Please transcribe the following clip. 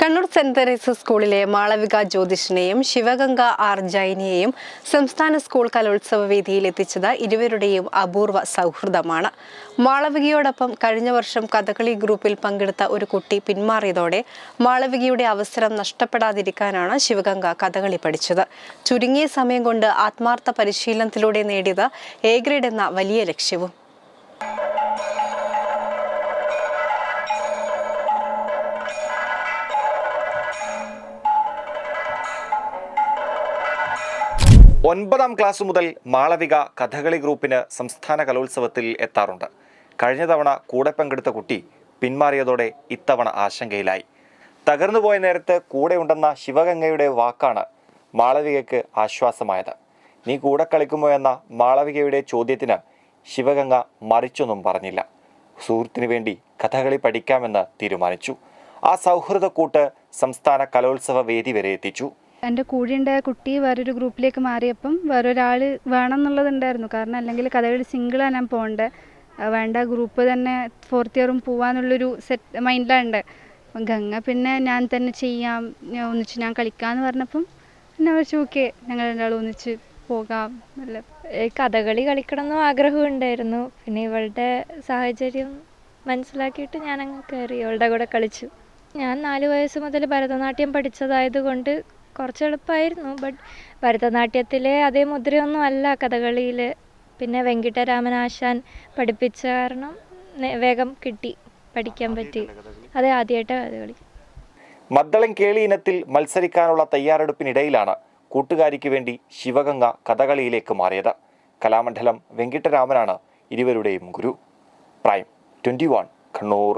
Kannur saint Teresa സ്കൂളിലെ മാളവിക ജ്യോതിഷിനെയും Sivaganga R ജൈനിയെയും സംസ്ഥാന സ്കൂൾ കലോത്സവ വേദിയിൽ എത്തിച്ചത് ഇരുവരുടെയും അപൂർവ സൗഹൃദമാണ്. മാളവികയോടൊപ്പം കഴിഞ്ഞ വർഷം കഥകളി ഗ്രൂപ്പിൽ പങ്കെടുത്ത ഒരു കുട്ടി പിന്മാറിയതോടെ മാളവികയുടെ അവസരം നഷ്ടപ്പെടാതിരിക്കാനാണ് ശിവഗംഗ കഥകളി പഠിച്ചത്. ചുരുങ്ങിയ സമയം കൊണ്ട് ആത്മാർത്ഥ പരിശീലനത്തിലൂടെ നേടിയത് എ ഗ്രേഡ് എന്ന വലിയ ലക്ഷ്യവും. ഒൻപതാം ക്ലാസ് മുതൽ മാളവിക കഥകളി ഗ്രൂപ്പിന് സംസ്ഥാന കലോത്സവത്തിൽ എത്താറുണ്ട്. കഴിഞ്ഞ തവണ കൂടെ പങ്കെടുത്ത കുട്ടി പിന്മാറിയതോടെ ഇത്തവണ ആശങ്കയിലായി. തകർന്നുപോയ നേരത്ത് കൂടെ ഉണ്ടെന്ന ശിവഗംഗയുടെ വാക്കാണ് മാളവികയ്ക്ക് ആശ്വാസമായത്. നീ കൂടെ കളിക്കുമോ എന്ന മാളവികയുടെ ചോദ്യത്തിന് ശിവഗംഗ മറിച്ചൊന്നും പറഞ്ഞില്ല. സുഹൃത്തിനു വേണ്ടി കഥകളി പഠിക്കാമെന്ന് തീരുമാനിച്ചു. ആ സൗഹൃദക്കൂട്ട് സംസ്ഥാന കലോത്സവ വേദി വരെ എത്തിച്ചു. എന്റെ കൂടെ ഉണ്ടായ കുട്ടി വേറൊരു ഗ്രൂപ്പിലേക്ക് മാറിയപ്പം വേറൊരാൾ വേണം എന്നുള്ളതുണ്ടായിരുന്നു കാരണം അല്ലെങ്കിൽ കഥകളി സിംഗിളാണ് ഞാൻ പോകേണ്ടത് വേണ്ട ഗ്രൂപ്പ് തന്നെ ഫോർത്ത് ഇയറും പോവാന്നുള്ളൊരു സെറ്റ് മൈൻഡിലുണ്ട് ഗംഗ പിന്നെ ഞാൻ തന്നെ ചെയ്യാം ഒന്നിച്ച് ഞാൻ കളിക്കാമെന്ന് പറഞ്ഞപ്പം പിന്നെ വെച്ച് ഓക്കെ ഞങ്ങൾ രണ്ടാളും ഒന്നിച്ച് പോകാം. നല്ല കഥകളി കളിക്കണം എന്നും ആഗ്രഹമുണ്ടായിരുന്നു പിന്നെ ഇവളുടെ സാഹചര്യം മനസ്സിലാക്കിയിട്ട് ഞാൻ അങ്ങ് കയറി ഇവളുടെ കൂടെ കളിച്ചു. ഞാൻ നാല് വയസ്സ് മുതൽ ഭരതനാട്യം പഠിച്ചതായതുകൊണ്ട് കുറച്ച് എളുപ്പമായിരുന്നു ബട്ട് ഭരതനാട്യത്തിലെ അതേ മുദ്രയൊന്നും അല്ല കഥകളിയിൽ പിന്നെ വെങ്കിട്ടരാമൻ ആശാൻ പഠിപ്പിച്ച കാരണം വേഗം കിട്ടി പഠിക്കാൻ പറ്റി. അതെ ആദ്യമായിട്ട് കഥകളി. മദ്ദളം കേളി ഇനത്തിൽ മത്സരിക്കാനുള്ള തയ്യാറെടുപ്പിനിടയിലാണ് കൂട്ടുകാരിക്ക് വേണ്ടി ശിവഗംഗ കഥകളിയിലേക്ക് മാറിയത്. കലാമണ്ഡലം വെങ്കിട്ടരാമനാണ് ഇരുവരുടെയും ഗുരു. Prime twenty one Kannur.